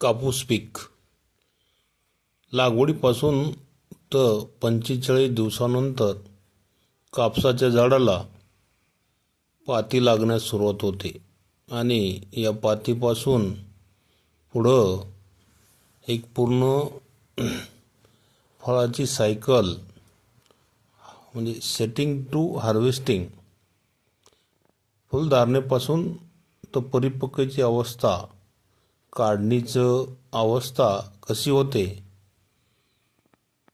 कापूस पीक लागवडीपासून तर पंचेचाळीस दिवसानंतर कापसाच्या झाडाला पाती लागण्यास सुरुवात होते आणि या पातीपासून पुढं एक पूर्ण फळाची सायकल म्हणजे सेटिंग टू हार्वेस्टिंग फुलधारणेपासून तर परिपक्वची अवस्था काढणीचं अवस्था कशी होते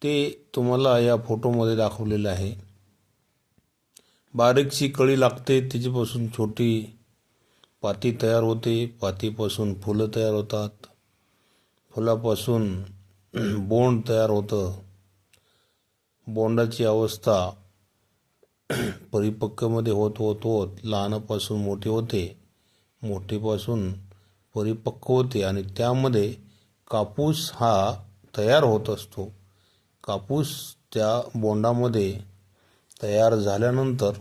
ते तुम्हाला या फोटोमध्ये दाखवलेलं आहे. बारीकशी कळी लागते तिच्यापासून छोटी पाती तयार होते पातीपासून फुलं तयार होतात. फुलापासून बोंड तयार होतं. बोंडाची अवस्था परिपक्वमध्ये होत होत होत लहानापासून मोठी होते. मोठीपासून परिपक्व होते आणि त्यामध्ये कापूस हा तयार होत असतो. कापूस त्या बोंडामध्ये तयार झाल्यानंतर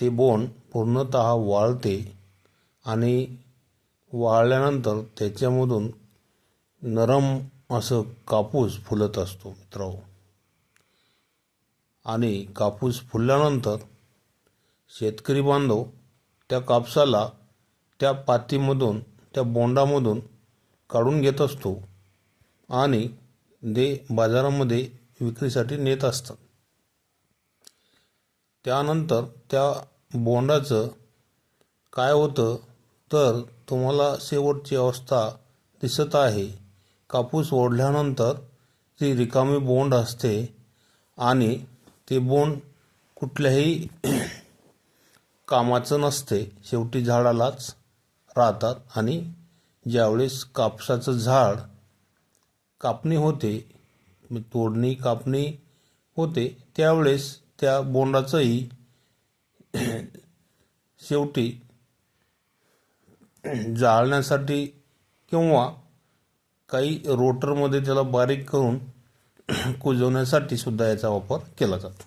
ते बोंड पूर्णत वाळते आणि वाळल्यानंतर त्याच्यामधून नरम असं कापूस फुलत असतो मित्रांनो. आणि कापूस फुलल्यानंतर शेतकरी बांधव त्या कापसाला त्या पातीमधून त्या बोंडामधून काढून घेत असतो आणि ते बाजारामध्ये विक्रीसाठी नेत असतात. त्यानंतर त्या बोंडाचं काय होतं? तर तुम्हाला शेवटची अवस्था दिसत आहे. कापूस ओढल्यानंतर ती रिकामी बोंड असते आणि ते बोंड कुठल्याही कामाचं नसते. शेवटी झाडालाच राहतात आणि ज्यावेळेस कापसाचं झाड कापणी होते म्हणजे तोडणी कापणी होते त्यावेळेस त्या बोंडाचंही शेवटी जाळण्यासाठी किंवा काही रोटरमध्ये त्याला बारीक करून कुजवण्यासाठी सुद्धा याचा वापर केला जातो.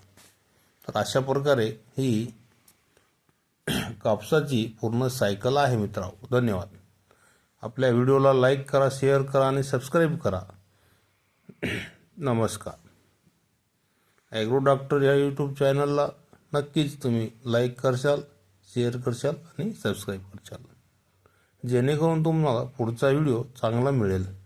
तर अशा प्रकारे ही कापसाची पूर्ण सायकल आहे मित्रांनो. धन्यवाद. आपल्या व्हिडिओला लाईक करा शेअर करा आणि सबस्क्राईब करा. नमस्कार. ॲग्रो डॉक्टर या यूट्यूब चॅनलला नक्कीच तुम्ही लाईक करशाल शेअर करशाल आणि सबस्क्राईब करशाल. जेणेकरून तुम्हाला पुढचा व्हिडिओ चांगला मिळेल.